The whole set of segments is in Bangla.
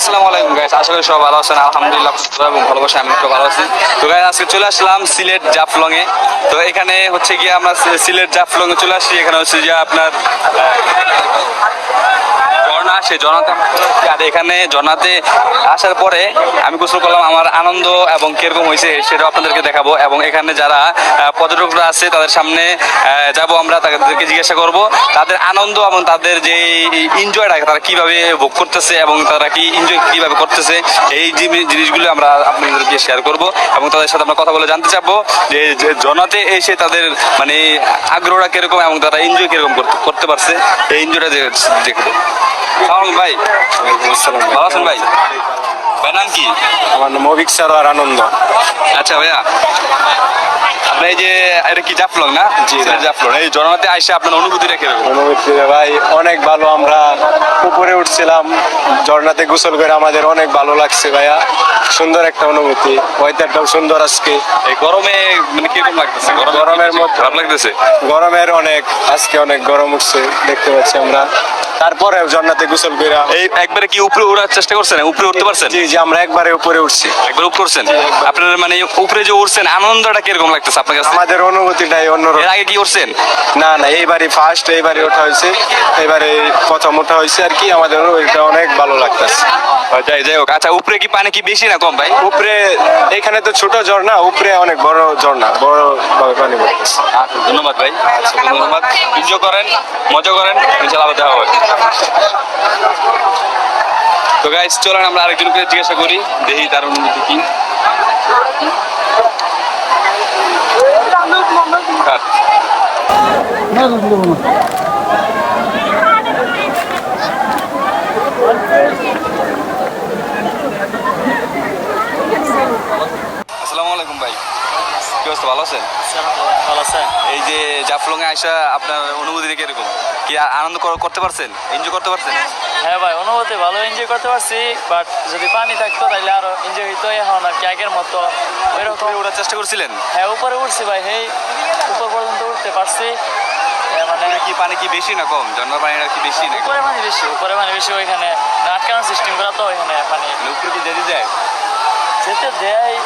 আসসালামু আলাইকুম গাইস আশা করি সব ভালো আছেন। আলহামদুলিল্লাহ এবং ভালোবাসা আমি একটু ভালো আছি। তো গাইস আজকে চলে আসলাম সিলেট জাফলং এ তো, এখানে হচ্ছে গিয়ে আমরা সিলেট জাফলং এ চলে আসি এখানে হচ্ছে যে আপনার আমরা চলে আসছি। আর এখানে জনাতে আসার পরে আমি গোসল করলাম, আমার আনন্দ এবং কীরকম হয়েছে সেটা আপনাদেরকে দেখাবো। এবং এখানে যারা পর্যটকরা আছে, তাদের সামনে যাব আমরা, তাদেরকে জিজ্ঞাসা করব। তাদের আনন্দ এবং তাদের যে এনজয়টা তারা কীভাবে ভোগ করতেছে এবং তারা কি এনজয় কীভাবে করতেছে, এই জিনি- জিনিসগুলো আমরা আপনাদেরকে শেয়ার করব এবং তাদের সাথে আমরা কথা বলে জানতে চাবো যে জনাতে এসে তাদের মানে আগ্রহটা কীরকম এবং তারা এনজয় কীরকম করতে পারছে, এই এনজয়টা দেখব। সালাম ভাই। ভালো আছেন ভাই? ভাই নাম কি? আমার নাম অভিক সরোয়ার আনন্দ। আচ্ছা ভাইয়া আপনি এই যে এটা কি জাফলং না? জি, জাফলং। এই আইসা আপনার অনুভূতিটা কীরকম অনুভূতি ভাই অনেক ভালো আমরা উপরে উঠছিলাম ঝর্ণাতে গোসল করে আমাদের অনেক ভালো লাগছে ভাইয়া। সুন্দর একটা অনুভূতি ওয়েদারটাও সুন্দর আজকে। এই গরমে মানে কীরকম লাগতেছে? গরমের মধ্যে- খারাপ লাগতেছে? গরমের অনেক আজকে অনেক গরম উঠছে দেখতে পাচ্ছি আমরা। তারপরে জন্নাতে গোসল করে এই একবারে কি উপরে ওড়ার চেষ্টা করছেন? উপরে উঠতে পারছেন? জি জি আমরা একবারে উপরে উঠছি। একবার উপরে উঠছেন আপনার মানে উপরে যে উঠছেন আনন্দটা কীরকম লাগতেছে আপনার কাছে? আমাদের অনুভূতিটাই অন্যরকম। এর আগে কি উঠছেন? না না এইবারই ফার্স্ট এইবারে ওঠা হয়েছে। এইবারে প্রথম ওঠা হয়েছে আর কি আমাদের ওইটা অনেক ভালো লাগতেছে। যাই যাই হোক। আচ্ছা উপরে কি পানি কি বেশি না কম ভাই? উপরে এখানে তো ছোট ঝর্ণা উপরে অনেক বড় ঝর্ণা বড় ভাবে পানি পড়তেছে। আচ্ছা ধন্যবাদ ভাই। আচ্ছা ধন্যবাদ। এনজয় করেন মজা করেন ইনশাআল্লাহ আবার দেখা হবে। তো গাইস চলেন আমরা আরেকজনকে জিজ্ঞাসা করি দেখি তার অনুভূতি কি। কার? আসসালামু আলাইকুম ভাই কি অবস্থা ভালো আছেন ভালো আছে। এই যে জাফলং এ আইসা আপনার অনুভূতি কীরকম কি আনন্দ করতে পারছেন? এনজয় করতে পারছেন? হ্যাঁ ভাই অনুভূতি ভালো এনজয় করতে পারছি বাট যদি পানি থাকতো তাহলে আরও এনজয় হইতো এখন আর কি আগের মতো ওইরকম। ওঠার চেষ্টা করছিলেন? হ্যাঁ উপরে উঠছি ভাই হেই উপর পর্যন্ত উঠতে পারছি। এ মানে কি পানি কি বেশি না কম? ঝর্ণার পানিটা কি বেশি না উপরে পানি বেশি উপরে পানি বেশি ওইখানে আটকানোর সিস্টেম করা তো ওইখানে পানি মানে উপরে কি যেতে যায় যেতে দেয়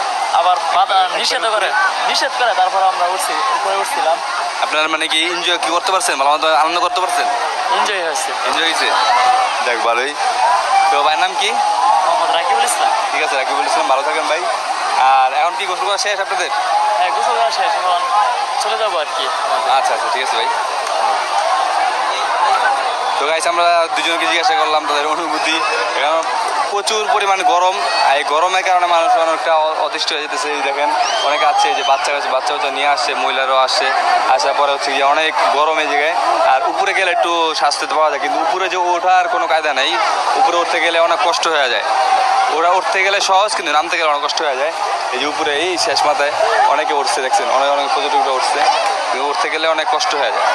আবার বাধা নিষেধ করে নিষেধ করে তারপর আমরা উঠছি উপরে উঠছিলাম। আপনার মানে কি এনজয় কি করতে পারছেন? ভালো মতো আনন্দ করতে পারছেন? এনজয় হয়েছে। এনজয় হয়েছে? যাক ভালোই। তো ভাইয়ের নাম কি? মোহাম্মদ রাকিবুল ইসলাম। ঠিক আছে রাকিব বলেছিলাম ভালো থাকেন ভাই। আর এখন কি গোসল করা শেষ আপনাদের? হ্যাঁ গোসল করা শেষ এখন চলে যাব আর কি। আচ্ছা আচ্ছা ঠিক আছে ভাই। তো গাইছে আমরা দুজনকে জিজ্ঞাসা করলাম তাদের অনুভূতি। প্রচুর পরিমাণ গরম, আর এই গরমের কারণে মানুষ অনেকটা অতিষ্ঠ হয়ে যেতেছে, এই দেখেন। অনেকে আছে যে বাচ্চা কাছে বাচ্চা বাচ্চা নিয়ে আসছে মহিলারাও আসছে আসার পরে হচ্ছে গিয়ে অনেক গরম এই জায়গায়। আর উপরে গেলে একটু স্বাস্থ্য পাওয়া যায়, কিন্তু উপরে যে ওঠার কোনো কায়দা নেই, উপরে উঠতে গেলে অনেক কষ্ট হয়ে যায়। ওরা উঠতে গেলে সহজ, কিন্তু নামতে গেলে অনেক কষ্ট হয়ে যায়। এই যে উপরে, এই শেষ মাথায় অনেকে উঠছে, দেখছেন, অনেক অনেক পর্যটকরা উঠছে উঠতে গেলে অনেক কষ্ট হয়ে যায়।